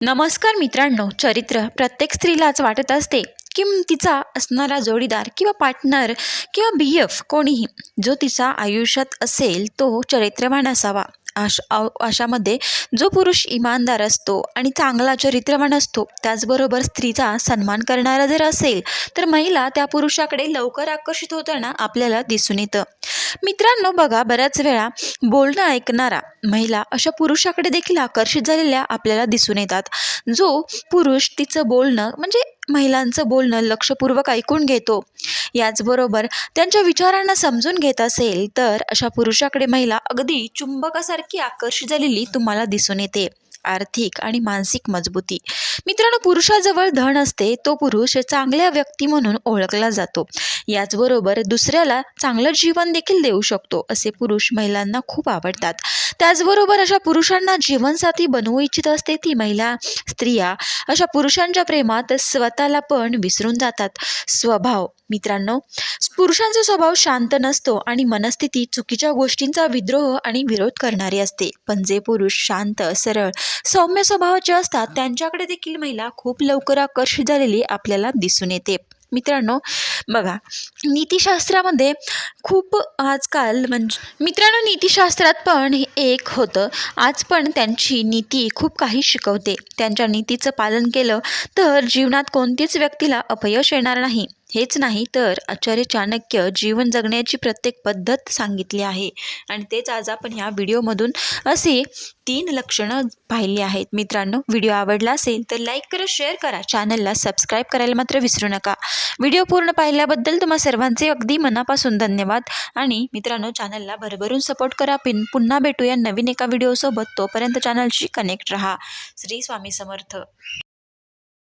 नमस्कार मित्रांनो चरित्र प्रत्येक स्त्रीलाच वाटत असते की तिचा असणारा जोडीदार किंवा पार्टनर किंवा बी एफ कोणीही जो तिचा आयुष्यात असेल तो चरित्रवान असावा. अश अशामध्ये जो पुरुष इमानदार असतो आणि चांगला चरित्रवान असतो त्याचबरोबर स्त्रीचा सन्मान करणारा जर असेल तर महिला त्या पुरुषाकडे लवकर आकर्षित होताना आपल्याला दिसून येतं. मित्रांनो बघा बऱ्याच वेळा बोलणं ऐकणारा महिला अशा पुरुषाकडे देखील आकर्षित झालेल्या आपल्याला दिसून येतात. जो पुरुष तिचं बोलणं म्हणजे महिलांचं बोलणं लक्षपूर्वक ऐकून घेतो. याचबरोबर त्यांच्या विचारांना समजून घेत असेल तर अशा पुरुषाकडे महिला अगदी चुंबकासारखी आकर्षित झालेली तुम्हाला दिसून येते. आर्थिक आणि मानसिक मजबूती. मित्रांनो पुरुषाजवळ धन असते तो पुरुष चांगल्या व्यक्ती म्हणून ओळखला जातो. याचबरोबर दुसऱ्याला चांगलं जीवन देखील देऊ शकतो असे पुरुष महिलांना खूप आवडतात. त्याचबरोबर अशा पुरुषांना जीवनसाथी बनवू इच्छित असते ती महिला स्त्रिया अशा पुरुषांच्या प्रेमात स्वतःला पण विसरून जातात. स्वभाव मित्रांनो पुरुषांचा स्वभाव शांत नसतो आणि मनस्थिती चुकीच्या गोष्टींचा विद्रोह आणि विरोध करणारी असते. पण जे पुरुष शांत सरळ सौम्य स्वभावाचे असतात त्यांच्याकडे देखील महिला खूप लवकर आकर्षित झालेली आपल्याला दिसून येते. मित्रांनो बघा नीतिशास्त्रामध्ये खूप आजकाल म्हणजे मित्रांनो नीतिशास्त्रात पण हे एक होतं. आज पण त्यांची नीती खूप काही शिकवते. त्यांच्या नीतीचं पालन केलं तर जीवनात कोणतीच व्यक्तीला अपयश येणार नाही. हेच नाही तर आचार्य चाणक्य जीवन जगण्याची प्रत्येक पद्धत सांगितली आहे. आणि तेच आज आपण ह्या व्हिडिओमधून असे तीन लक्षणं पाहिली आहेत. मित्रांनो व्हिडिओ आवडला असेल तर लाईक करा शेअर करा. चॅनलला सबस्क्राईब करायला मात्र विसरू नका. व्हिडिओ पूर्ण पाहिल्याबद्दल तुम्हा सर्वांचे अगदी मनापासून धन्यवाद. आणि मित्रांनो चॅनलला भरभरून सपोर्ट करा. पिन पुन्हा भेटूया नवीन एका व्हिडिओसोबत. तोपर्यंत चॅनलशी कनेक्ट रहा. श्री स्वामी समर्थ.